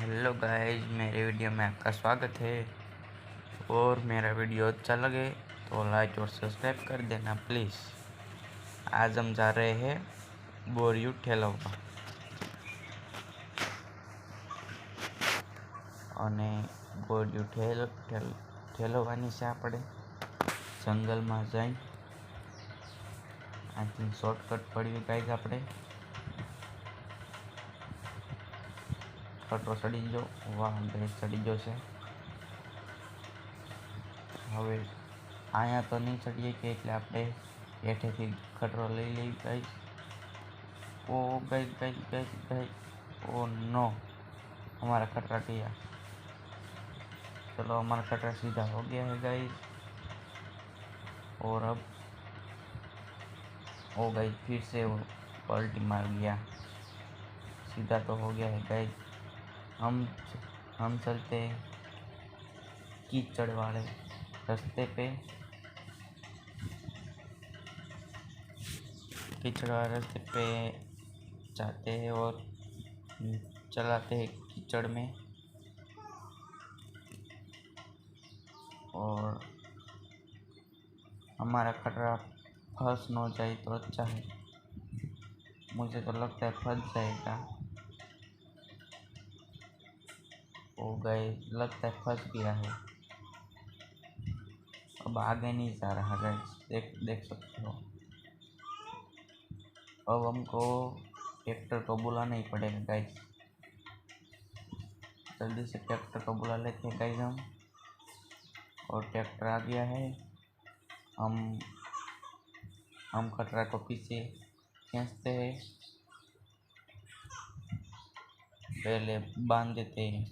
Hello guys मेरे video में आपका स्वागत है और मेरा वीडियो अच्छा लगे तो लाइक और सब्सक्राइब कर देना प्लीज़ आज हम जा रहे हैं बोरियू ठेलवा અને બોરિયું ઠેલ ઠેલ ઠેલવાની છે આપણે જંગલમાં જઈ આથી શોર્ટકટ પડ્યું કાંઈક આપણે ખટરો ચડી ગયો વાહ ગેસ ચડી ગયો છે હવે અહીંયા તો નહીં ચડીએ કે એટલે આપણે હેઠેથી ખટરો લઈ લઈ ગઈ ઓ ગઈ ગઈ ગઈ ગઈ ओ नो हमारा खतरा गया चलो हमारा खतरा सीधा हो गया है गाइस और अब हो गई फिर से वो पलटी मार गया सीधा तो हो गया है गाइस हम हम चलते कीचड़ वाले रास्ते पे। कीचड़ वाले रास्ते पे जाते हैं और चलाते हैं कीचड़ में। और हमारा खतरा फंस न जाए तो अच्छा है। मुझे तो लगता है फंस जाएगा। हो गए, लगता है फंस गया है। अब आगे नहीं जा रहा गाइस देख देख सकते हो। अब हमको ट्रैक्टर को बुलाना ही पड़ेगा गाइस जल्दी से ट्रैक्टर को बुला लेते हैं गाइस हम। और ट्रैक्टर आ गया है। हम हम खतरा को पीछे खींचते हैं। पहले बाँध देते हैं।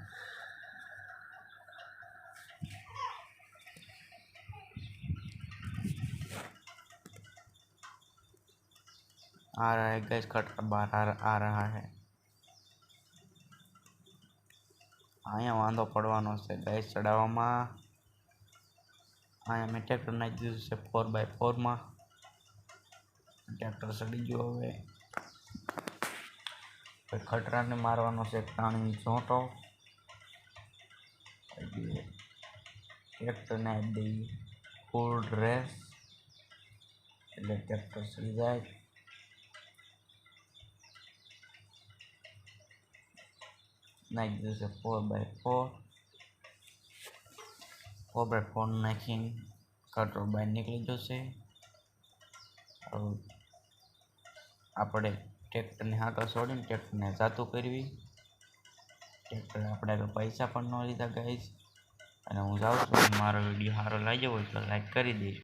आ रहा है गैस खटरा बाहर आ, आ रहा है અહીંયા વાંધો પડવાનો છે ગેસ ચડાવવામાં અહીંયા મેં ટ્રેક્ટર નાખી દીધું છે ફોર બાય ફોરમાં ટ્રેક્ટર ચડી ગયો હવે હવે ખટરાને મારવાનો છે પ્રાણી ઝોંટો એટલે ટ્રેક્ટરને આપી દઈએ ફૂલ રેસ એટલે ટ્રેક્ટર ચડી જાય નાખી દીધું છે four by four four by four નાખીને કટરો બહાર નીકળી જશે. આપણે ટ્રેક્ટરને હાકર છોડીને ટ્રેક્ટરને જાતું કરવી. ટ્રેક્ટર આપણે પૈસા પણ ન લીધા ગાઈશ અને હું જાઉં છું, મારો વીડિયો સારો લાગ્યો હોય તો લાઈક કરી દઈશ